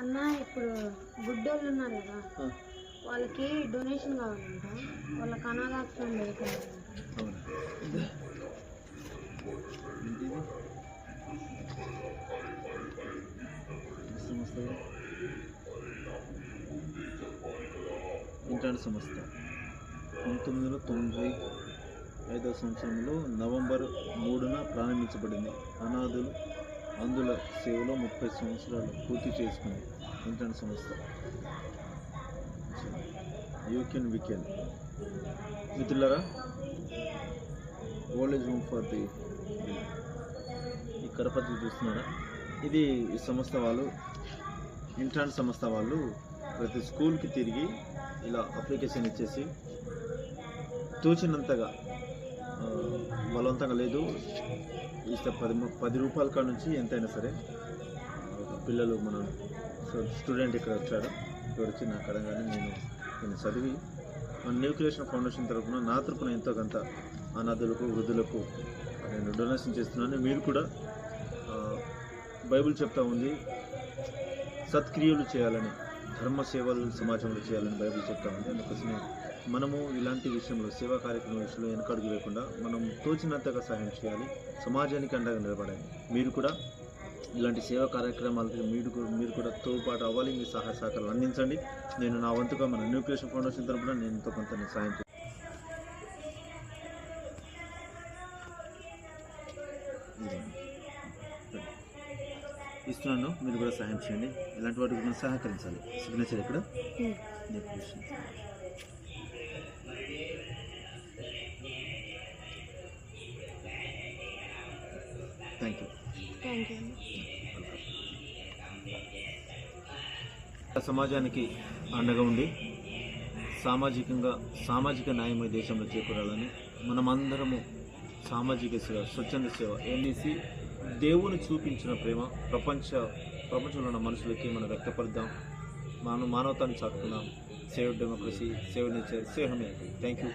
అన్న ఇప్పుడు గుడ్డోళ్ళు ఉన్నారు కదా వాళ్ళకి డొనేషన్ కావాలంట. వాళ్ళకి అనాథాశ్రమం? ఏ సంస్థ. పంతొమ్మిది వందల తొంభై ఐదవ సంవత్సరంలో నవంబర్ మూడున ప్రారంభించబడింది. అనాథులు అందుల సేవలో ముప్పై సంవత్సరాలు పూర్తి చేసుకుంది ఇంటర్న్ సంస్థ. You can we can old age home for the ఈ కరపత్రి చూస్తున్నారా? ఇది ఈ సంస్థ వాళ్ళు ఇంటర్న్ సంస్థ వాళ్ళు ప్రతి స్కూల్కి తిరిగి ఇలా అప్లికేషన్ ఇచ్చేసి తోచినంతగా బలవంతంగా లేదు. ఇస్తే పది పది రూపాయల కాడ నుంచి ఎంతైనా సరే పిల్లలు మన స్టూడెంట్ ఇక్కడ వచ్చాడు ఇక్కడ వచ్చి నాకు అడగానే నేను నేను చదివి మన న్యూ క్రియేషన్ ఫౌండేషన్ తరఫున నా తరఫున ఎంతో కొంత అనాథులకు వృద్ధులకు నేను డొనేషన్ చేస్తున్నాను. మీరు కూడా బైబిల్ చెప్తా ఉంది సత్క్రియలు చేయాలని. ధర్మ సేవలు సమాజంలో చేయాలని బైబిల్ చెప్తా ఉంది. అందుకోసమే మనము ఇలాంటి విషయంలో సేవా కార్యక్రమం విషయంలో వెనకడుగు లేకుండా మనం తోచినంతగా సహాయం చేయాలి. సమాజానికి అండగా నిలబడాలి. మీరు కూడా ఇలాంటి సేవా కార్యక్రమాలకి మీరు కూడా మీరు కూడా తోడ్పాటు అవ్వాలి. మీ సహాయ సహకారాలు అందించండి. నేను నా వంతుగా మన న్యూ ఫౌండేషన్ తరపున నేను ఎంతో కొంత సహాయం చేస్తాను ఇస్తున్నాను. మీరు కూడా సహాయం చేయండి. ఇలాంటి వాటికి మనం సహకరించాలి. సిగ్నేచర్ ఇక్కడ. థ్యాంక్ యూ సమాజానికి అండగా ఉండి సామాజికంగా సామాజిక న్యాయం ఈ దేశంలో చేకూరాలని మనమందరము సామాజిక సేవ స్వచ్ఛంద సేవ ఎన్డీసీ దేవుని చూపించిన ప్రేమ ప్రపంచ ప్రపంచంలో ఉన్న మనుషులకి మనం వ్యక్తపరుద్దాం. మనం మానవతాన్ని చాటుకుందాం save democracy save nature save humanity thank you